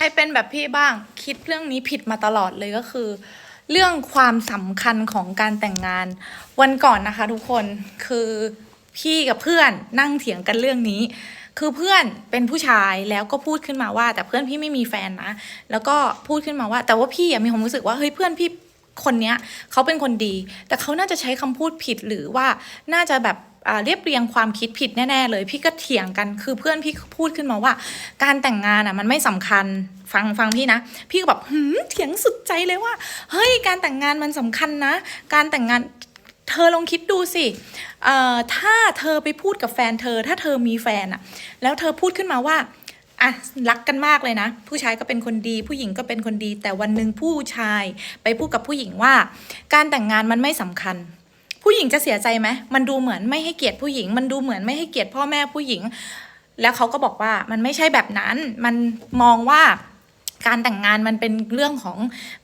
ใครเป็นแบบพี่บ้างคิดเรื่องนี้ผิดมาตลอดเลยก็คือ เรื่องความสำคัญของการแต่งงาน วันก่อนนะคะ ทุกคนคือพี่กับเพื่อนนั่งเถียงกันเรื่องนี้ คือเพื่อนเป็นผู้ชายแล้วก็พูดขึ้นมาว่า แต่เพื่อนพี่ไม่มีแฟนนะ แล้วก็พูดขึ้นมาว่า แต่ว่าพี่มีความรู้สึกว่าเฮ้ยเพื่อนพี่ คนเนี้ยเขาเป็นคนดี แต่เขาน่าจะใช้คำพูดผิดหรือว่าน่าจะแบบอ่าเรียบเรียงความคิดผิดแน่ๆเลย พี่ก็เถียงกันคือเพื่อนพี่พูดขึ้นมาว่า การแต่งงานอะมันไม่สำคัญฟังฟังพี่นะ พี่ก็แบบหืมเถียงสุดใจเลยว่า เฮ้ยการแต่งงานมันสำคัญนะ การแต่งงานเธอลองคิดดูสิอ่อถ้าเธอไปพูดกับแฟนเธอ ถ้าเธอมีแฟนอะ แล้วเธอพูดขึ้นมาว่า อะรักกันมากเลยนะ ผู้ชายก็เป็นคนดี ผู้หญิงก็เป็นคนดี แต่วันหนึ่งผู้ชายไปพูดกับผู้หญิงว่า การแต่งงานมันไม่สำคัญ ผู้หญิงจะเสียใจไหมมันดูเหมือนไม่ให้เกียรติผู้หญิง มันดูเหมือนไม่ให้เกียรติพ่อแม่ผู้หญิง แล้วเขาก็บอกว่ามันไม่ใช่แบบนั้น มันมองว่าการแต่งงานมันเป็นเรื่องของ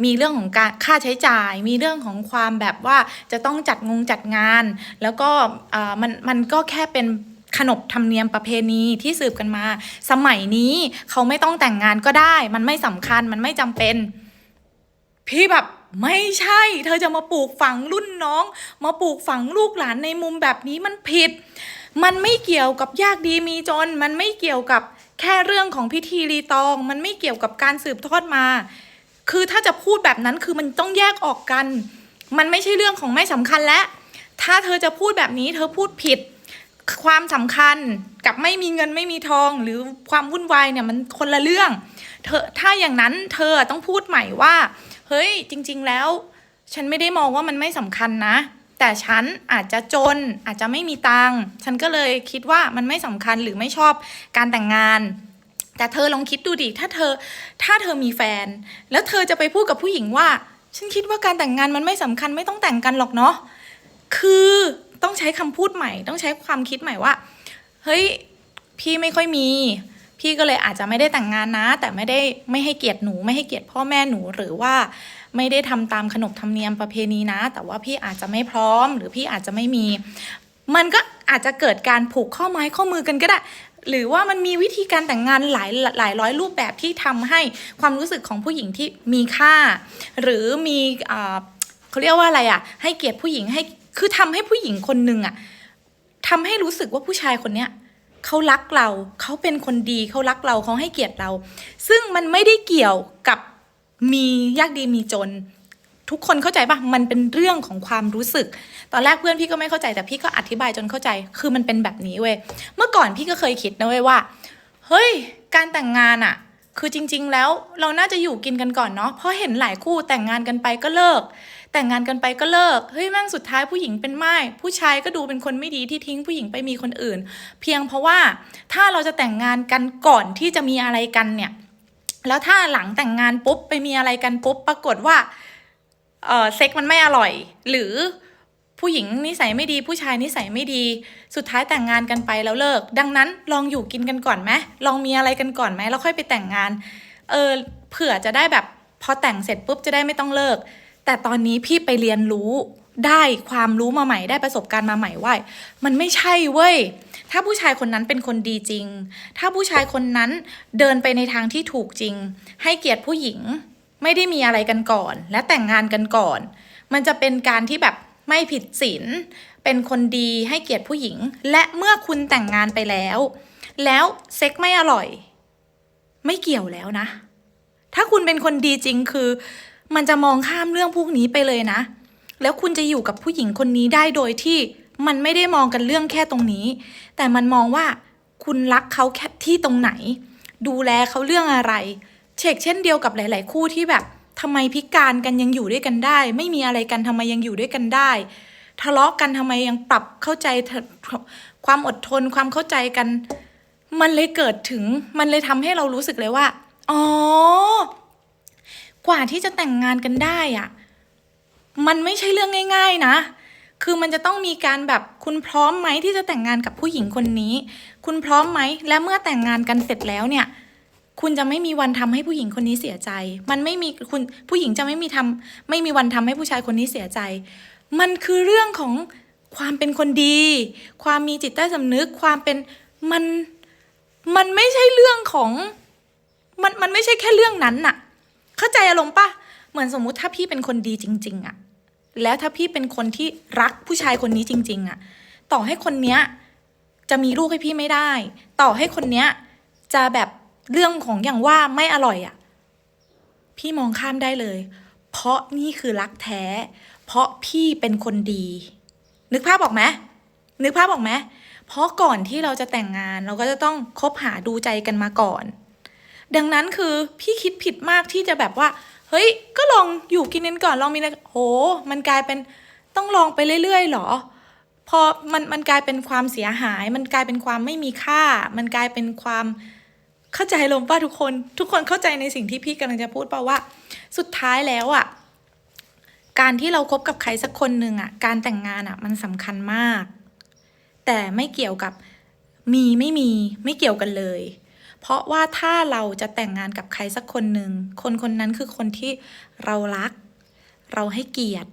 มีเรื่องของการค่าใช้จ่าย มีเรื่องของความแบบว่าจะต้องจัดงงจัดงาน แล้วก็มันมันก็แค่เป็น ขนบธรรมเนียมประเพณีที่สืบกันมา สมัยนี้เขาไม่ต้องแต่งงานก็ได้ มันไม่สำคัญมันไม่จำเป็น พี่แบบไม่ใช่ เธอจะมาปลูกฝังรุ่นน้อง มาปลูกฝังลูกหลานในมุมแบบนี้มันผิด มันไม่เกี่ยวกับยากดีมีจน มันไม่เกี่ยวกับแค่เรื่องของพิธีรีตอง มันไม่เกี่ยวกับการสืบทอดมา คือถ้าจะพูดแบบนั้นคือมันต้องแยกออกกัน มันไม่ใช่เรื่องของไม่สำคัญและ ถ้าเธอจะพูดแบบนี้เธอพูดผิด ความสำคัญกับไม่มีเงินไม่มีทองหรือความวุ่นวายเนี่ยมันคนละเรื่อง เธอถ้าอย่างนั้นเธอต้องพูดใหม่ว่า เฮ้ยจริง ๆ แล้ว ฉันไม่ได้มองว่ามันไม่สำคัญนะ แต่ฉันอาจจะจนอาจจะไม่มีตังค์ฉันก็เลยคิดว่ามันไม่สำคัญหรือไม่ชอบการแต่งงาน แต่เธอลองคิดดูดิถ้าเธอถ้าเธอมีแฟน แล้วเธอจะไปพูดกับผู้หญิงว่า ฉันคิดว่าการแต่งงานมันไม่สำคัญไม่ต้องแต่งกันหรอกเนาะคือ ต้องใช้คำพูดใหม่ ต้องใช้ความคิดใหม่ว่า เฮ้ย พี่ไม่ค่อยมี พี่ก็เลยอาจจะไม่ได้แต่งงานนะ แต่ไม่ได้ไม่ให้เกียรติหนู ไม่ให้เกียรติพ่อแม่หนูหรือว่าไม่ได้ทำตามขนบธรรมเนียมประเพณีนะ แต่ว่าพี่อาจจะไม่พร้อม หรือพี่อาจจะไม่มี มันก็อาจจะเกิดการผูกข้อไม้ข้อมือกันก็ได้หรือว่ามันมีวิธีการแต่งงานหลายหลายร้อยรูปแบบที่ทำให้ความรู้สึกของผู้หญิงที่มีค่า หรือมีอ่าเขาเรียกว่าอะไรอะ ให้เกียรติผู้หญิงให้ คือทำให้ผู้หญิงคนหนึ่งอะทำให้รู้สึกว่าผู้ชายคนเนี้ยเขารักเราเขาเป็นคนดีเขารักเราเขาให้เกียรติเรา ซึ่งมันไม่ได้เกี่ยวกับมียากดีมีจน ทุกคนเข้าใจปะมันเป็นเรื่องของความรู้สึก ตอนแรกเพื่อนพี่ก็ไม่เข้าใจแต่พี่ก็อธิบายจนเข้าใจ คือมันเป็นแบบนี้เว้ยเมื่อก่อนพี่ก็เคยคิดนะเว้ยว่า เฮ้ย การแต่งงานอะคือจริง ๆ แล้วเราน่าจะอยู่กินกันก่อนเนาะเพราะเห็นหลายคู่แต่งงานกันไปก็เลิก แต่งงานกันไปก็เลิก เฮ้ยแม่งสุดท้ายผู้หญิงเป็นไม้ผู้ชายก็ดูเป็นคนไม่ดีที่ทิ้งผู้หญิงไปมีคนอื่น เพียงเพราะว่าถ้าเราจะแต่งงานกันก่อนที่จะมีอะไรกันเนี่ย แล้วถ้าหลังแต่งงานปุ๊บไปมีอะไรกันปุ๊บปรากฏว่าเออเซ็กมันไม่อร่อย หรือผู้หญิงนิสัยไม่ดีผู้ชายนิสัยไม่ดี สุดท้ายแต่งงานกันไปแล้วเลิก ดังนั้นลองอยู่กินกันก่อนไหมลองมีอะไรกันก่อนไหมแล้วค่อยไปแต่งงานเออเผื่อจะได้แบบพอแต่งเสร็จปุ๊บจะได้ไม่ต้องเลิก แต่ตอนนี้พี่ไปเรียนรู้ได้ความรู้มาใหม่ได้ประสบการณ์มาใหม่ว่ามันไม่ใช่เว้ย ถ้าผู้ชายคนนั้นเป็นคนดีจริง ถ้าผู้ชายคนนั้นเดินไปในทางที่ถูกจริง ให้เกียรติผู้หญิงไม่ได้มีอะไรกันก่อน และแต่งงานกันก่อน มันจะเป็นการที่แบบไม่ผิดศีลเป็นคนดีให้เกียรติผู้หญิง และเมื่อคุณแต่งงานไปแล้ว แล้วเซ็กไม่อร่อย ไม่เกี่ยวแล้วนะ ถ้าคุณเป็นคนดีจริงคือ มันจะมองข้ามเรื่องพวกนี้ไปเลยนะ แล้วคุณจะอยู่กับผู้หญิงคนนี้ได้โดยที่มันไม่ได้มองกันเรื่องแค่ตรงนี้ แต่มันมองว่าคุณรักเขาแค่ที่ตรงไหน ดูแลเขาเรื่องอะไร เชกเช่นเดียวกับหลาย ๆ คู่ที่แบบทำไมพิการกันยังอยู่ด้วยกันได้ ไม่มีอะไรกันทำไมยังอยู่ด้วยกันได้ ทะเลาะกันทำไมยังปรับเข้าใจความอดทนความเข้าใจกัน มันเลยเกิดถึงมันเลยทำให้เรารู้สึกเลยว่า อ๋อ กว่าที่จะแต่งงานกันได้อะมันไม่ใช่เรื่องง่าย ๆ นะ คือมันจะต้องมีการแบบคุณพร้อมไหมที่จะแต่งงานกับผู้หญิงคนนี้ คุณพร้อมไหม และเมื่อแต่งงานกันเสร็จแล้วเนี่ย คุณจะไม่มีวันทำให้ผู้หญิงคนนี้เสียใจ มันไม่มีคุณผู้หญิงจะไม่มีทำไม่มีวันทำให้ผู้ชายคนนี้เสียใจ มันคือเรื่องของความเป็นคนดี ความมีจิตใต้สำนึก ความเป็นมัน มันไม่ใช่เรื่องของ มัน มันไม่ใช่แค่เรื่องนั้นน่ะ เข้าใจอารมณ์ปะเหมือนสมมุติถ้าพี่เป็นคนดีจริง ๆอะแล้วถ้าพี่เป็นคนที่รักผู้ชายคนนี้จริง ๆอะต่อให้คนเนี้ยจะมีลูกให้พี่ไม่ได้ ต่อให้คนเนี้ยจะแบบเรื่องของอย่างว่าไม่อร่อยอะพี่มองข้ามได้เลย เพราะนี่คือรักแท้ เพราะพี่เป็นคนดี นึกภาพออกไหมนึกภาพออกไหมเพราะก่อนที่เราจะแต่งงานเราก็จะต้องคบหาดูใจกันมาก่อน ดังนั้นคือพี่คิดผิดมากที่จะแบบว่า เฮ้ย ก็ลองอยู่กินกันก่อนลองมีอะไรโห มันกลายเป็นต้องลองไปเรื่อยๆหรอ พอมันมันกลายเป็นความเสียหาย มันกลายเป็นความไม่มีค่า มันกลายเป็นความเข้าใจลมป้าทุกคน ทุกคนเข้าใจในสิ่งที่พี่กำลังจะพูดเปล่าว่า สุดท้ายแล้วอะการที่เราคบกับใครสักคนหนึ่งอะ การแต่งงานอะ มันสำคัญมาก แต่ไม่เกี่ยวกับมีไม่มีไม่เกี่ยวกันเลย เพราะว่าถ้าเราจะแต่งงานกับใครสักคนหนึ่งคนคนนั้นคือคนที่เรารัก เราให้เกียรติ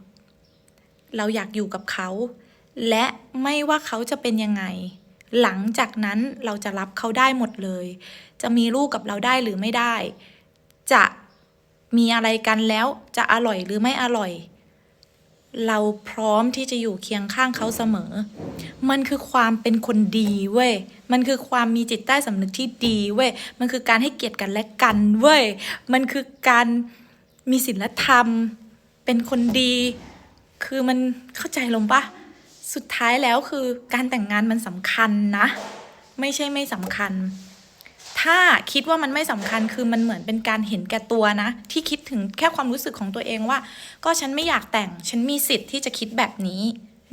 เราอยากอยู่กับเขา และไม่ว่าเขาจะเป็นยังไง หลังจากนั้นเราจะรับเขาได้หมดเลย จะมีลูกกับเราได้หรือไม่ได้ จะมีอะไรกันแล้วจะอร่อยหรือไม่อร่อย เราพร้อมที่จะอยู่เคียงข้างเขาเสมอ มันคือความเป็นคนดีเว้ย มันคือความมีจิตใต้สำนึกที่ดีเว้ย มันคือการให้เกียรติกันและกันเว้ย มันคือการมีศีลธรรม เป็นคนดี คือมันเข้าใจลงปะสุดท้ายแล้วคือการแต่งงานมันสำคัญนะ ไม่ใช่ไม่สำคัญ ถ้าคิดว่ามันไม่สำคัญคือมันเหมือนเป็นการเห็นแก่ตัวนะ ที่คิดถึงแค่ความรู้สึกของตัวเองว่า ก็ฉันไม่อยากแต่งฉันมีสิทธิ์ที่จะคิดแบบนี้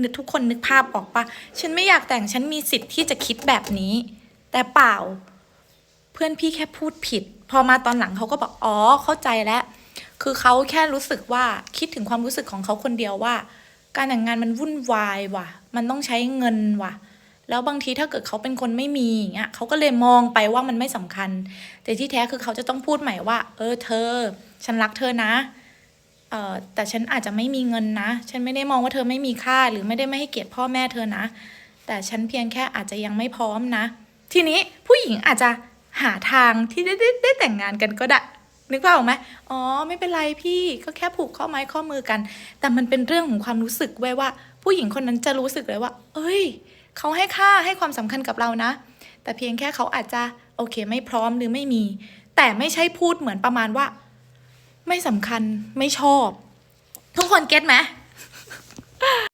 นึกทุกคนนึกภาพออกปะฉันไม่อยากแต่งฉันมีสิทธิ์ที่จะคิดแบบนี้ แต่เปล่า เพื่อนพี่แค่พูดผิด พอมาตอนหลังเขาก็บอกอ๋อเข้าใจแล้วคือเขาแค่รู้สึกว่าคิดถึงความรู้สึกของเขาคนเดียวว่า การแต่งงานมันวุ่นวายว่ะ มันต้องใช้เงินว่ะ แล้วบางทีถ้าเกิดเขาเป็นคนไม่มีอย่างเงี้ยเขาก็เลยมองไปว่ามันไม่สำคัญ แต่ที่แท้คือเขาจะต้องพูดใหม่ว่า เออเธอ ฉันรักเธอนะเออแต่ฉันอาจจะไม่มีเงินนะ ฉันไม่ได้มองว่าเธอไม่มีค่า หรือไม่ได้ไม่ให้เกียรติพ่อแม่เธอนะ แต่ฉันเพียงแค่อาจจะยังไม่พร้อมนะ ทีนี้ผู้หญิงอาจจะหาทางที่ได้ได้ได้แต่งงานกันก็ได้นึกภาพออกไหมอ๋อ ไม่เป็นไรพี่ ก็แค่ผูกข้อไม้ข้อมือกัน แต่มันเป็นเรื่องของความรู้สึกไว้ยว่า ผู้หญิงคนนั้นจะรู้สึกเลยว่า เอ้ย เขาให้ค่าให้ความสำคัญกับเรานะ แต่เพียงแค่เขาอาจจะโอเคไม่พร้อมหรือไม่มี แต่ไม่ใช่พูดเหมือนประมาณว่า ไม่สำคัญไม่ชอบ ทุกคนเก็ตไหม